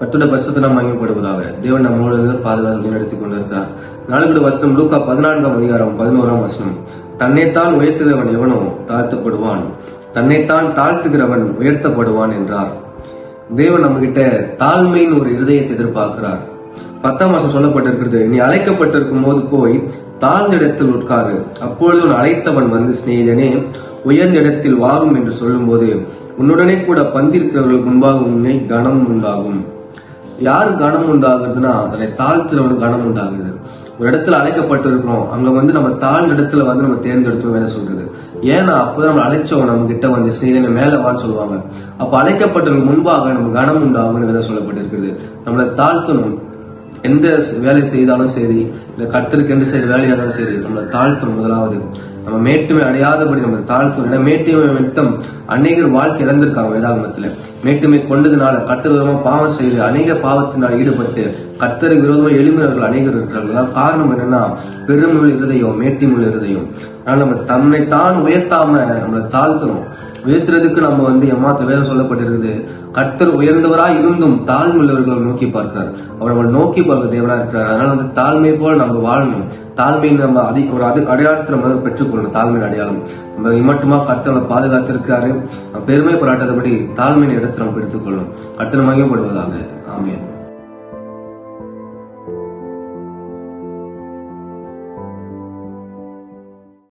கத்துட பரிசுத்த நாம் மகிமைப்படுவதாக. தேவன் நம்மளோட பாதுகாப்பு நடத்திக் நடத்தி கொண்டிருக்கிறார். நாளுக்கு வசனம் லூக்கா பதினான்காம் அதிகாரம் பதினோராம் வசனம். தன்னைத்தான் உயர்த்துகிறவன் எவனோ தாழ்த்தப்படுவான். தன்னைத்தான் தாழ்த்துகிறவன் உயர்த்தப்படுவான் என்றார். தேவன் நம்ம கிட்ட தாழ்மையின் ஒரு இருதயத்தை எதிர்பார்க்கிறார். பத்தாம் வருஷம் சொல்லப்பட்டிருக்கிறது நீ அழைக்கப்பட்டிருக்கும் போது போய் தாழ்ந்த இடத்தில் உட்காரு. அப்பொழுது உன் அழைத்தவன் வந்து சிநேகிதனே உயர்ந்த இடத்தில் வாரும் என்று சொல்லும்போது உன்னுடனே கூட பந்திருக்கிறவர்களுக்கு முன்பாக உன்னை கனம் உண்டாகும். யார் கனம் உண்டாகுதுன்னா அதனை தாழ்த்துறவன் கனம் உண்டாகுது. ஒரு இடத்துல அழைக்கப்பட்டு இருக்கிறோம் அங்க வந்து நம்ம தாழ்ந்த இடத்துல வந்து நம்ம தேர்ந்தெடுக்கணும் வேலை சொல்றது. ஏன்னா அப்பதான் நம்ம அழைச்சவங்க நம்ம கிட்ட வந்து ஸ்நேகிதனை மேல வான்னு சொல்லுவாங்க. அப்ப அழைக்கப்பட்டவங்க முன்பாக நம்ம கனம் உண்டாகும் விதம் சொல்லப்பட்டிருக்கிறது. நம்மளை தாழ்த்தணும். எந்த வேலை செய்தாலும் சரி இல்ல கர்த்தருக்கு எந்த செய்த வேலையா இருந்தாலும் சரி நம்மளை தாழ்த்தும் முதலாவது. நம்ம மேட்டுமை அடையாதபடி நம்ம தாழ்த்தும். மேட்டுமை நிமித்தம் அநேகர் வாழ்க்கை இறந்திருக்காங்க வேதாகமத்துல. மேட்டுமை கொண்டதுனால கட்டுவிதமா பாவம் செய்து அநேக பாவத்தினால் ஈடுபட்டு கத்தரை விரோதமா எளிமையர்கள் அநேகர் இருக்கிறார்கள். காரணம் என்னன்னா பெருமுள் இருதயம் மேட்டிமுள் இருதயம். அதனால நம்ம தன்னை தான் உயர்த்தாம நம்மளை தாழ்த்தணும். உயர்த்துறதுக்கு நம்ம வந்து எம்மாத்த வேதம் சொல்லப்பட்டிருக்குது. கர்த்தர் உயர்ந்தவராய் இருந்தும் தாழ்மையுள்ளவர்களை நோக்கி பார்க்கிறார். அவர் நம்மளை நோக்கி பார்க்க தேவராக இருக்கிறார். அதனால வந்து தாழ்மை போல் நம்ம வாழணும். தாழ்மை நம்ம அதி ஒரு அது அடையாளத்தை நம்ம பெற்றுக்கொள்ளணும் தாழ்மையின் அடையாளம். நம்ம இம்மட்டுமா கர்த்தரை பாதுகாத்திருக்கிறாரு. பெருமை போராட்டத்தபடி தாழ்மையின் இடத்தை நம்ம எடுத்துக்கொள்ளணும் கர்த்தர் மகிமைப்படுவதாக. ஆமென்.